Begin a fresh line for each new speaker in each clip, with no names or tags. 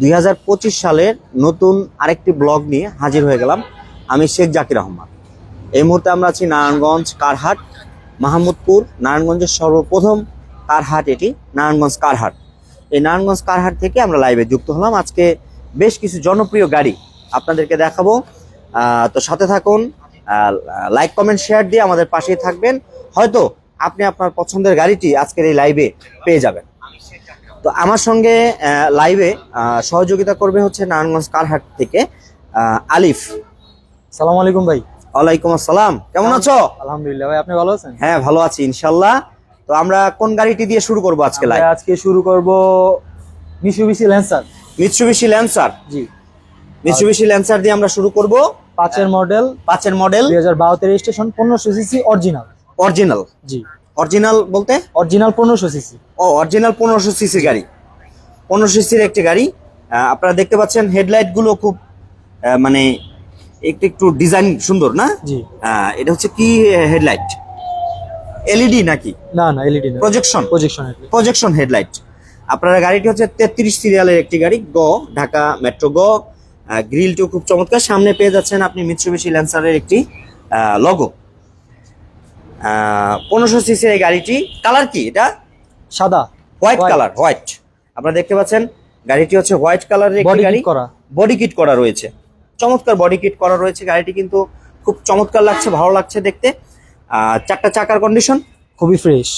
দুই হাজার পঁচিশ সালের নতুন আরেকটি ব্লগ নিয়ে হাজির হয়ে গেলাম আমি শেখ জাকির রহমান এই মুহূর্তে আমরা আছি নারায়ণগঞ্জ কারহাট, মাহমুদপুর, নারায়ণগঞ্জের সর্বপ্রথম কারহাট এটি, নারায়ণগঞ্জ কারহাট। এই নারায়ণগঞ্জ কারহাট থেকে আমরা লাইভে যুক্ত হলাম। আজকে বেশ কিছু জনপ্রিয় গাড়ি আপনাদেরকে দেখাবো। তো সাথে থাকুন লাইক কমেন্ট শেয়ার দিয়ে আমাদের পাশেই থাকবেন। হয়তো আপনি আপনার পছন্দের গাড়িটি আজকের এই লাইভে পেয়ে যাবেন। তো আমার সঙ্গে লাইভে সহযোগিতা করবে হচ্ছে নারায়ণগঞ্জ কারহাট থেকে আলিফ।
সালাম আলাইকুম ভাই।
ওয়ালাইকুম আসসালাম। কেমন আছো?
আলহামদুলিল্লাহ ভাই আপনি ভালো আছেন?
হ্যাঁ ভালো আছি ইনশাল্লাহ। তো আমরা কোন গাড়িটি দিয়ে শুরু করব আজকে লাইভ
আজকে শুরু করব মিশুবিশি ল্যান্সার
মিৎসুবিশি ল্যান্সার
জি।
মিৎসুবিশি ল্যান্সার দিয়ে আমরা শুরু করব।
পাঁচের মডেল
পাঁচের মডেল
দুই হাজার বারোতে রেজিস্ট্রেশন পনেরোশো সিসি অরিজিনাল
অরিজিনাল
জি।
অরিজিনাল বলতে?
অরিজিনাল পনেরোশো সিসি
ও অরিজিনাল পনেরোশো সিসি গাড়ি। পনেরোশো সিসির একটি গাড়ি। আপনারা দেখতে পাচ্ছেন হেডলাইটগুলো খুব মানে একটু একটু ডিজাইন সুন্দর না?
জি।
এটা হচ্ছে কি হেডলাইট এলইডি নাকি?
না না এলইডি না।
প্রজেকশন
প্রজেকশন
প্রজেকশন হেডলাইট আপনার গাড়িটি হচ্ছে তেত্রিশ সিরিয়ালের একটি গাড়ি গ ঢাকা মেট্রো গ। গ্রিলটিও খুব চমৎকার। সামনে পেয়ে যাচ্ছেন আপনি মিৎসুবিশি ল্যান্সারের একটি লগো পনেরোশো সিসির এই গাড়িটি কালার কি এটা?
সাদা।
হোয়াইট কালার হোয়াইট আপনারা দেখতে পাচ্ছেন গাড়িটি হচ্ছে হোয়াইট কালারের একটি গাড়ি।
করা।
বডি কিট করা রয়েছে। চমৎকার বডি কিট করা রয়েছে গাড়িটি কিন্তু খুব চমৎকার লাগছে ভালো লাগছে দেখতে। চারটা চাকার কন্ডিশন
খুবই ফ্রেশ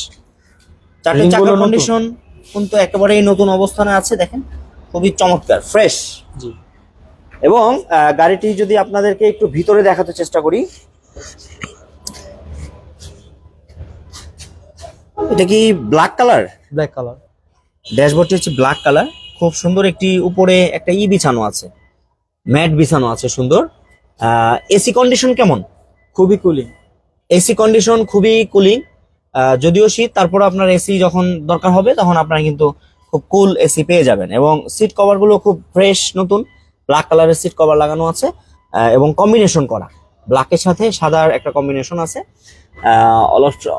চারটে চাকার কন্ডিশন কিন্তু একেবারেই নতুন অবস্থানে আছে দেখেন। খুবই চমৎকার ফ্রেশ
জি।
এবং গাড়িটি যদি আপনাদেরকে একটু ভিতরে দেখাতে চেষ্টা করি। এটা কি ব্ল্যাক কালার
ব্ল্যাক কালার
ড্যাশবোর্ডটি হচ্ছে ব্ল্যাক কালার খুব সুন্দর একটি উপরে একটা ই বিছানো আছে। ম্যাট বিছানো আছে সুন্দর। এসি কন্ডিশন কেমন?
খুবই কুলিং
এসি কন্ডিশন খুবই কুলিং যদিও শীত তারপর আপনার এসি যখন দরকার হবে তখন আপনারা কিন্তু খুব কুল এসি পেয়ে যাবেন। এবং সিট কভারগুলো খুব ফ্রেশ নতুন। ব্ল্যাক কালারের সিট কভার লাগানো আছে। এবং কম্বিনেশন করা। ব্ল্যাকের সাথে সাদার একটা কম্বিনেশন আছে।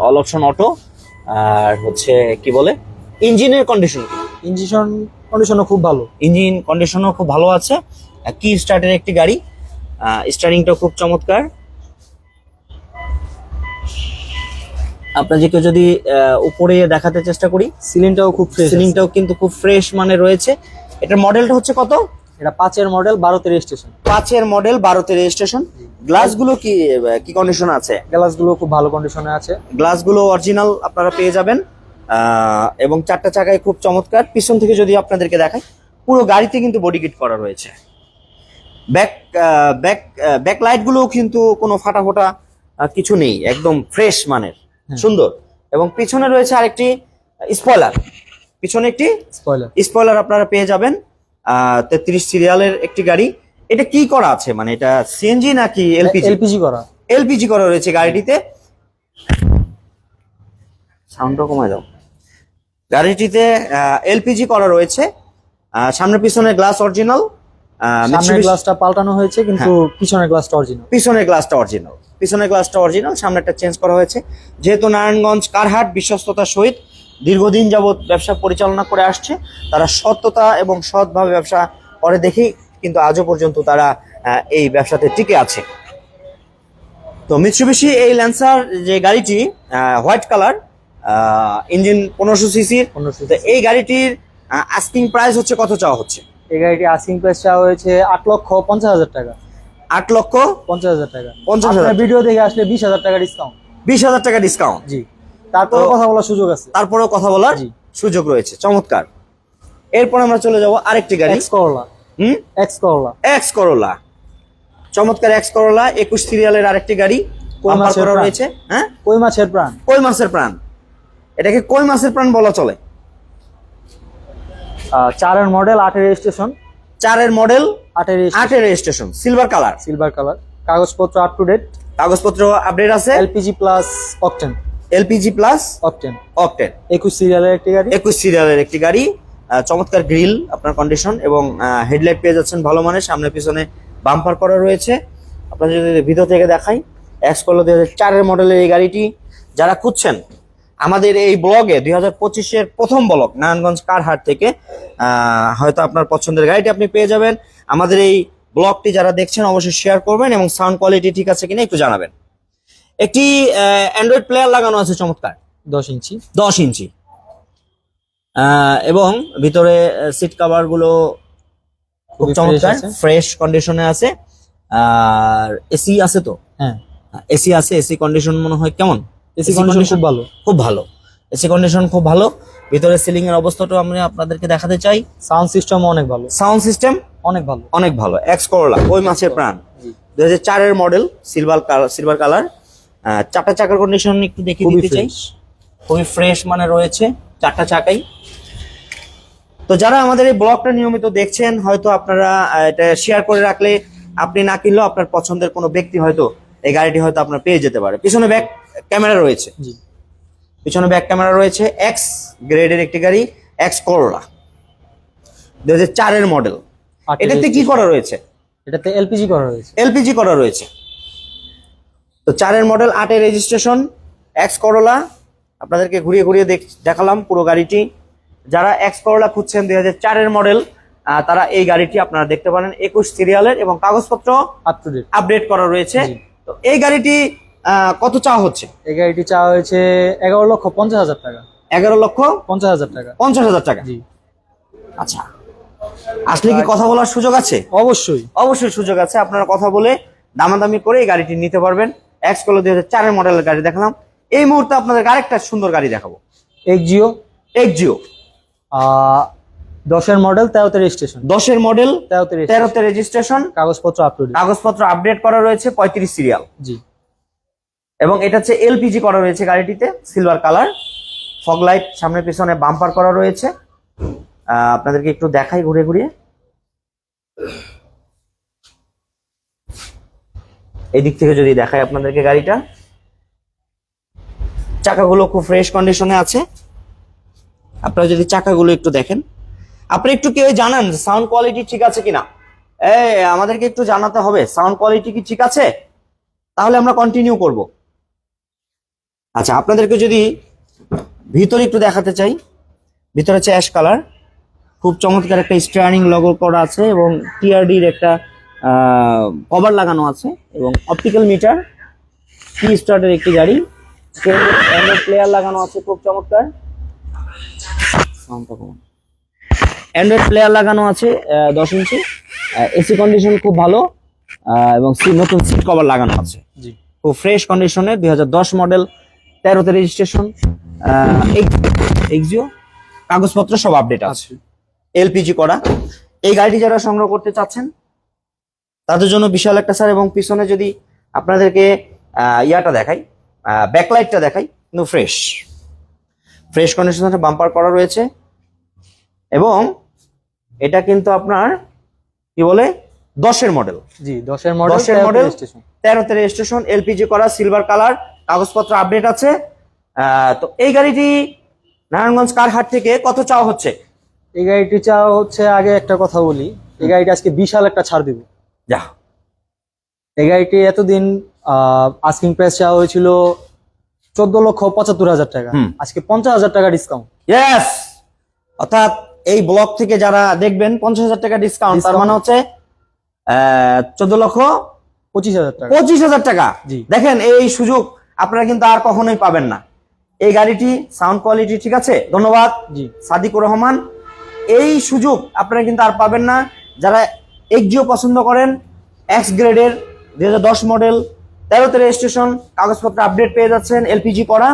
অল অপশন অটো আর হচ্ছে কি বলে? ইঞ্জিনের কন্ডিশন
ইঞ্জিন কন্ডিশনও খুব ভালো।
ইঞ্জিন কন্ডিশনও খুব ভালো আছে। কি স্টার্টের একটি গাড়ি? স্টারিংটা খুব চমৎকার। আপনাদেরকে যদি আহ, উপরে দেখাতে চেষ্টা করি
সিলিংটাও খুব ফ্রেশ
সিলিংটাও কিন্তু খুব ফ্রেশ মানে রয়েছে। এটার মডেলটা হচ্ছে কত?
এটা পাঁচের মডেল বারোতে রেজিস্ট্রেশন
পাঁচের মডেল বারোতে রেজিস্ট্রেশন গ্লাসগুলো কি কি কন্ডিশন আছে?
গ্লাসগুলো খুব ভালো কন্ডিশনে আছে।
গ্লাসগুলো অরিজিনাল আপনারা পেয়ে যাবেন এবং চারটা চাকায় খুব চমৎকার। পিছন থেকে যদি আপনাদেরকে দেখাই পুরো গাড়িতে কিন্তু বডি কিট করা রয়েছে। ব্যাক ব্যাক ব্যাক লাইটগুলোও কিন্তু কোনো ফাটা ফোটা কিছু নেই একদম ফ্রেশ মানের
হ্যাঁ।
সুন্দর। এবং পিছনে রয়েছে আরেকটি স্পয়লার পিছনে একটি
স্পয়লার
স্পয়লার আপনারা পেয়ে যাবেন তেত্রিশ সিরিয়ালের একটি গাড়ি। এটা কি করা আছে? মানে এটা সিএনজি নাকি এলপিজি
এলপিজি করা।
এলপিজি করা রয়েছে গাড়িটিতে। সাউন্ডটা কমায় দাও। গাড়িটিতে এলপিজি করা রয়েছে। সামনে পিছনে গ্লাস অরিজিনাল
সামনের গ্লাসটা পাল্টানো হয়েছে কিন্তু
হ্যাঁ।
পিছনের গ্লাসটা অরিজিনাল
পিছনের গ্লাসটা অরিজিনাল পিছনের গ্লাসটা অরিজিনাল সামনেটা চেঞ্জ করা হয়েছে। যেহেতু নারায়ণগঞ্জ কারহাট বিশ্বস্ততার সহিত দীর্ঘদিন যাবৎ ব্যবসা পরিচালনা করে আসছে তারা সত্যতা এবং সৎভাবে ব্যবসা করে দেখেই কিন্তু আজও পর্যন্ত তারা এই ব্যবসাতে টিকে আছে। তো মিৎসুবিশি এই ল্যান্সার যে গাড়িটি হোয়াইট কালার ইঞ্জিন পনেরোশো সিসির এই গাড়িটির আস্কিং প্রাইস হচ্ছে কত চাওয়া হচ্ছে?
এই গাড়িটি আস্কিং প্রাইস চাওয়া হয়েছে আট লক্ষ পঞ্চাশ হাজার টাকা।
আট লক্ষ
পঞ্চাশ হাজার টাকা।
পঞ্চাশ হাজার।
ভিডিও দেখে আসলে বিশ হাজার টাকা ডিসকাউন্ট
বিশ হাজার টাকা ডিসকাউন্ট
জি। তারপরে কথা বলার সুযোগ আছে।
তারপরেও কথা বলার। সুযোগ রয়েছে। চমৎকার। এরপর আমরা চলে যাব আরেকটি গাড়ি।
করলা
হুম?
এক্স করলা
এক্স করোলা চমৎকার এক্স করোলা একুশ সিরিয়ালের আরেকটি গাড়ি।
কই মাছের
রয়েছে? হ্যাঁ?
কই মাছের প্রাণ?
কই মাছের প্রাণ? এটাকে কই মাছের প্রাণ বলা চলে?
চারের মডেল আটের রেজিস্ট্রেশন
চারের মডেল
আটের
আটের registration silver colour
silver colour কাগজপত্র আপ টু ডেট
কাগজপত্র আপডেট আছে?
LPG plus octane
LPG plus
octane
octane
একুশ সিরিয়ালের একটি গাড়ি।
একুশ সিরিয়ালের একটি গাড়ি। চমৎকার গ্রিল আপনার কন্ডিশন এবং হেডলাইট পেয়ে যাচ্ছেন ভালো মানের। সামনে পিছনে বাম্পার করা রয়েছে। আপনার যদি ভিতর থেকে দেখাই এক্স করল দুই হাজার চারের মডেলের এই গাড়িটি যারা খুঁজছেন আমাদের এই ব্লগে দুই হাজার পঁচিশের প্রথম ব্লগ নারায়ণগঞ্জ কারহাট থেকে আহ, হয়তো আপনার পছন্দের গাড়িটি আপনি পেয়ে যাবেন। আমাদের এই ব্লগটি যারা দেখছেন অবশ্যই শেয়ার করবেন এবং সাউন্ড কোয়ালিটি ঠিক আছে কিনা একটু জানাবেন। একটি অ্যান্ড্রয়েড প্লেয়ার লাগানো আছে চমৎকার।
দশ ইঞ্চি।
দশ ইঞ্চি। এবং ভিতরে সিট কাভারগুলো খুব চমৎকার। ফ্রেশ কন্ডিশনে আছে। আর এসি আছে তো?
হ্যাঁ।
এসি আছে এসি কন্ডিশন মনে হয় কেমন?
এসি কন্ডিশন খুব ভালো।
খুব ভালো। এসি কন্ডিশন খুব ভালো। ভিতরে সিলিং এর অবস্থাটাও আমি আপনাদেরকে দেখাতে চাই।
সাউন্ড সিস্টেম অনেক ভালো।
সাউন্ড সিস্টেম
অনেক ভালো।
অনেক ভালো। এক্স করলা ওই মাছের প্রাণ। দুই হাজার চারের model silver colour silver colour চারটা চাকার কন্ডিশন একটু দেখিয়ে দিতে চাই। খুবই ফ্রেশ মানে রয়েছে। চারটা চাকাই। তো যারা আমাদের এই ব্লগটা নিয়মিত দেখছেন হয়তো আপনারা এটা শেয়ার করে রাখলে আপনি না কিনলেও আপনার পছন্দের কোনো ব্যক্তি হয়তো এই গাড়িটি হয়তো আপনার পেয়ে যেতে পারে। পিছনে ব্যাক ক্যামেরা রয়েছে।
জি।
পিছনে ব্যাক ক্যামেরা রয়েছে এক্স গ্রেডের একটি গাড়ি এক্স করোলা দু হাজার চারের মডেল এটাতে কি করা রয়েছে?
এটাতে এলপিজি করা রয়েছে।
এলপিজি করা রয়েছে। তো চারের মডেল আটের রেজিস্ট্রেশন এক্স করোলা আপনাদেরকে ঘুরিয়ে ঘুরিয়ে দেখ- দেখালাম পুরো গাড়িটি। যারা এক্স করোলা খুঁজছেন দুই হাজার চারের মডেল তারা এই গাড়িটি আপনারা দেখতে পারেন। একুশ সিরিয়ালের এবং কাগজপত্র
আপ
আপডেট করা রয়েছে। তো এই গাড়িটি কত চাওয়া হচ্ছে?
এই গাড়িটি চাওয়া হয়েছে এগারো লক্ষ পঞ্চাশ হাজার টাকা।
এগারো লক্ষ
পঞ্চাশ হাজার টাকা।
পঞ্চাশ হাজার টাকা?
জি।
আচ্ছা। আসলে কি কথা বলার সুযোগ আছে?
অবশ্যই।
অবশ্যই সুযোগ আছে। আপনারা কথা বলে দামাদামি করে এই গাড়িটি নিতে পারবেন। এক্স কলো দুই হাজার চারের মডেলের গাড়ি দেখালাম। এই মুহূর্তে আপনাদের আরেকটা সুন্দর গাড়ি দেখাবো।
এক্সজিও
এক্সজিও
দশের মডেল তেরোতে রেজিস্ট্রেশন
দশের মডেল
তেরোতে
রেজিস্ট্রেশন
কাগজপত্র আপডেট
কাগজপত্র আপডেট করা রয়েছে পঁয়ত্রিশ সিরিয়াল
জি।
এবং এটা হচ্ছে এলপিজি করা রয়েছে গাড়িটিতে সিলভার কালার ফগ লাইট সামনে পিছনে বাম্পার করা রয়েছে। আপনাদেরকে একটু দেখাই ঘুরে ঘুরিয়ে। এই দিক থেকে যদি দেখাই আপনাদেরকে গাড়িটা। চাকাগুলো খুব ফ্রেশ কন্ডিশনে আছে। আপনারা যদি চাকাগুলো একটু দেখেন। আপনি একটু কেউ জানান সাউন্ড কোয়ালিটি ঠিক আছে কিনা? এ আমাদেরকে একটু জানাতে হবে সাউন্ড কোয়ালিটি কি ঠিক আছে? তাহলে আমরা কন্টিনিউ করব। আচ্ছা আপনাদেরকে যদি ভিতরে একটু দেখাতে চাই, ভিতরে হচ্ছে অ্যাশ কালার খুব চমৎকার একটা স্টিয়ারিং লগো করা আছে এবং টিআরডির একটা কভার লাগানো আছে এবং অপটিক্যাল মিটার কি স্টার্টের একটি গাড়ি। প্লেয়ার লাগানো আছে খুব চমৎকার। অ্যান্ড্রয়েড প্লেয়ার লাগানো আছে দশ ইঞ্চি। এসি কন্ডিশন খুব ভালো এবং নতুন সিট কভার লাগানো আছে। খুব ফ্রেশ কন্ডিশনে দুই মডেল তেরোতে রেজিস্ট্রেশন এক্সিও কাগজপত্র সব আপডেট আছে। এলপিজি করা। এই গাড়িটি যারা সংগ্রহ করতে চাচ্ছেন তাদের জন্য বিশাল একটা স্যার এবং পিছনে যদি আপনাদেরকে ইয়াটা দেখাই। ব্যাকলাইটটা দেখাই। কিন্তু ফ্রেশ ফ্রেশ কন্ডিশনে বাম্পার করা রয়েছে। এবং এটা কিন্তু আপনার কি বলে দশের মডেল
জি দশের মডেল
দশের
registration।
তেরোতে রেজিস্ট্রেশন এলপিজি করা সিলভার কালার কাগজপত্র আপডেট আছে। তো এই গাড়িটি নারায়ণগঞ্জ কারহাট থেকে কত চাওয়া হচ্ছে?
এই গাড়িটি চাওয়া হচ্ছে আগে একটা কথা বলি। এই গাড়িটা আজকে বিশাল একটা ছাড় দিব।
যা।
এই গাড়িটি এতদিন আস্কিং প্রাইস চাওয়া হয়েছিল চোদ্দ লক্ষ পঁচাত্তর হাজার টাকা। আজকে পঞ্চাশ হাজার টাকা ডিসকাউন্ট
ইয়েস অর্থাৎ এই ব্লক থেকে যারা দেখবেন পঞ্চাশ হাজার টাকা ডিসকাউন্ট তার মানে হচ্ছে চোদ্দ লক্ষ
পঁচিশ হাজার টাকা।
পঁচিশ হাজার টাকা।
জি।
দেখেন এই সুযোগ আপনারা কিন্তু আর কখনোই পাবেন না। এই গাড়িটি সাউন্ড কোয়ালিটি ঠিক আছে? ধন্যবাদ।
জি।
সাদিকুর রহমান। এই সুযোগ আপনারা কিন্তু আর পাবেন না। যারা এক্সিও পছন্দ করেন এক্স গ্রেডের দশ মডেল তেরোতে রেজিস্ট্রেশন কাগজপত্র আপডেট পেয়ে যাচ্ছেন এলপিজি করা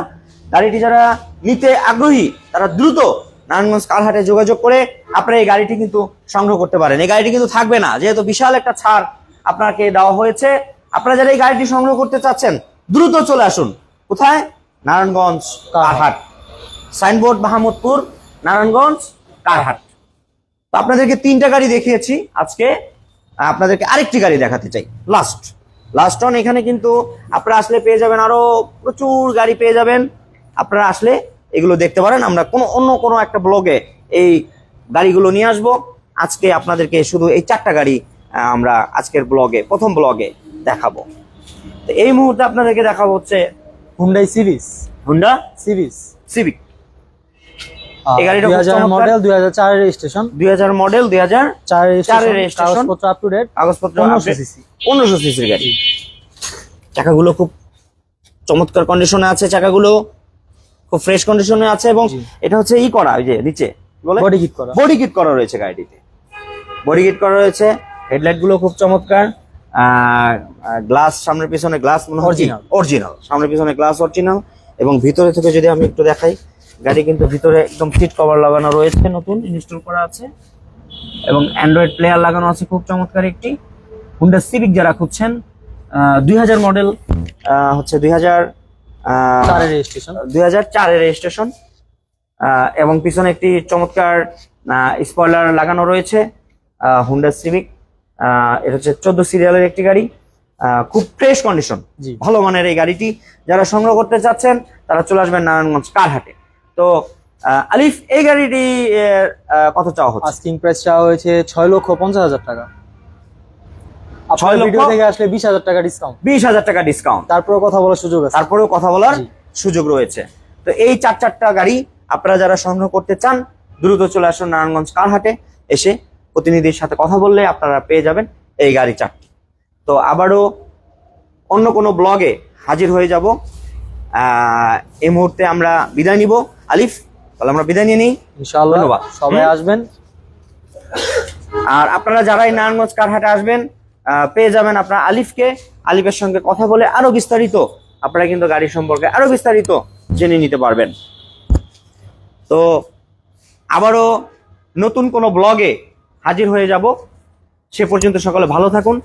গাড়িটি যারা নিতে আগ্রহী, তারা দ্রুত নারায়ণগঞ্জ কালহাটে যোগাযোগ করে আপনারা এই গাড়িটি কিন্তু সংগ্রহ করতে পারেন। এই গাড়িটি কিন্তু থাকবে না, যেহেতু বিশাল একটা ছাড় আপনাকে দেওয়া হয়েছে। আপনারা যারা এই গাড়িটি সংগ্রহ করতে চাচ্ছেন, দ্রুত চলে আসুন। কোথায়? নারায়ণগঞ্জ কালহাট। সাইনবোর্ড মাহমুদপুর, নারায়ণগঞ্জ কারহাট তো আপনাদেরকে তিনটা গাড়ি দেখিয়েছি আজকে। আপনাদেরকে আরেকটি গাড়ি দেখাতে চাই। লাস্ট লাস্ট অন এখানে কিন্তু আপনারা আসলে পেয়ে যাবেন আরও প্রচুর গাড়ি পেয়ে যাবেন। আপনারা আসলে এগুলো দেখতে পারেন। আমরা কোনো অন্য কোনো একটা ব্লগে এই গাড়িগুলো নিয়ে আসব। আজকে আপনাদেরকে শুধু এই চারটা গাড়ি আমরা আজকের ব্লগে প্রথম ব্লগে দেখাবো। তো এই মুহূর্তে আপনাদেরকে দেখাবো হচ্ছে
Hyundai series
Honda
series
Civic এই গাড়িটা
দুই
খুব
হাজার
চমৎকার।
মডেল দুই হাজার
মডেল।
কাগজপত্র আপ টু ডেট
কাগজপত্র
সিসি
সিসির গাড়ি। চাকাগুলো খুব চমৎকার কন্ডিশনে আছে চাকাগুলো খুব ফ্রেশ কন্ডিশনে আছে এবং এটা হচ্ছে ই করা ওই যে নিচে বলে?
বডি কিট করা।
বডি কিট করা রয়েছে গাড়িটিতে। বডি কিট করা রয়েছে হেডলাইটগুলো খুব চমৎকার গ্লাস সামনের পিছনে গ্লাস মনে হয়
Original.
অরিজিনাল সামনের পিছনে গ্লাস অরিজিনাল এবং ভিতরে থেকে যদি আমি একটু দেখাই গাড়ি কিন্তু ভিতরে একদম সিট কভার লাগানো রয়েছে নতুন ইনস্টল করা আছে। এবং অ্যান্ড্রয়েড প্লেয়ার লাগানো আছে খুব চমৎকার একটি। হুন্ডা সিভিক যারা খুঁজছেন দুই হাজার মডেল হচ্ছে দুই হাজার
রেজিস্ট্রেশন
দুই হাজার চারের রেজিস্ট্রেশন এবং পিছনে একটি চমৎকার স্পয়লার লাগানো রয়েছে হুন্ডা সিভিক এটা হচ্ছে চোদ্দ সিরিয়ালের একটি গাড়ি। আহ, খুব ফ্রেশ কন্ডিশন ভালো মানের এই গাড়িটি। যারা সংগ্রহ করতে চাচ্ছেন তারা চলে আসবেন নারায়ণগঞ্জ কারহাটে। তো আলিফ এই গাড়িটি কত চাওয়া হচ্ছে?
আস্কিং প্রাইস চাওয়া হয়েছে ছয় লক্ষ পঞ্চাশ হাজার টাকা।
ছয় লক্ষ?
ভিডিও থেকে আসলে বিশ হাজার টাকা ডিসকাউন্ট
বিশ হাজার টাকা ডিসকাউন্ট
তারপরে কথা বলার সুযোগ আছে।
তারপরেও কথা বলার সুযোগ রয়েছে। তো এই চার চারটা গাড়ি আপনারা যারা সংগ্রহ করতে চান দ্রুত চলে আসুন নারায়ণগঞ্জ কারহাটে এসে প্রতিনিধির সাথে কথা বললে আপনারা পেয়ে যাবেন এই গাড়ি চারটি। তো আবারও অন্য কোনো ব্লগে হাজির হয়ে যাব। আহ, এই মুহূর্তে আমরা বিদায় নিব। আলিফ তাহলে আমরা বিদায় নিয়ে নিই।
ইনশাআল্লাহ
ধন্যবাদ।
সবাই আসবেন।
আর আপনারা যারা এই নারায়ণগঞ্জ কারহাটে আসবেন পেয়ে যাবেন আপনারা আলিফকে। আলিফের সঙ্গে কথা বলে আরও বিস্তারিত আপনারা কিন্তু গাড়ি সম্পর্কে আরও বিস্তারিত জেনে নিতে পারবেন। তো আবারও নতুন কোনো ব্লগে হাজির হয়ে যাব। সে পর্যন্ত সকলে ভালো থাকুন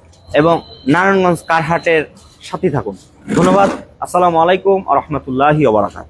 এবং নারায়ণগঞ্জ কারহাটের সাথে থাকুন। ধন্যবাদ। আসসালামু আলাইকুম আ রহমতুল্লাহি ওবরাকাত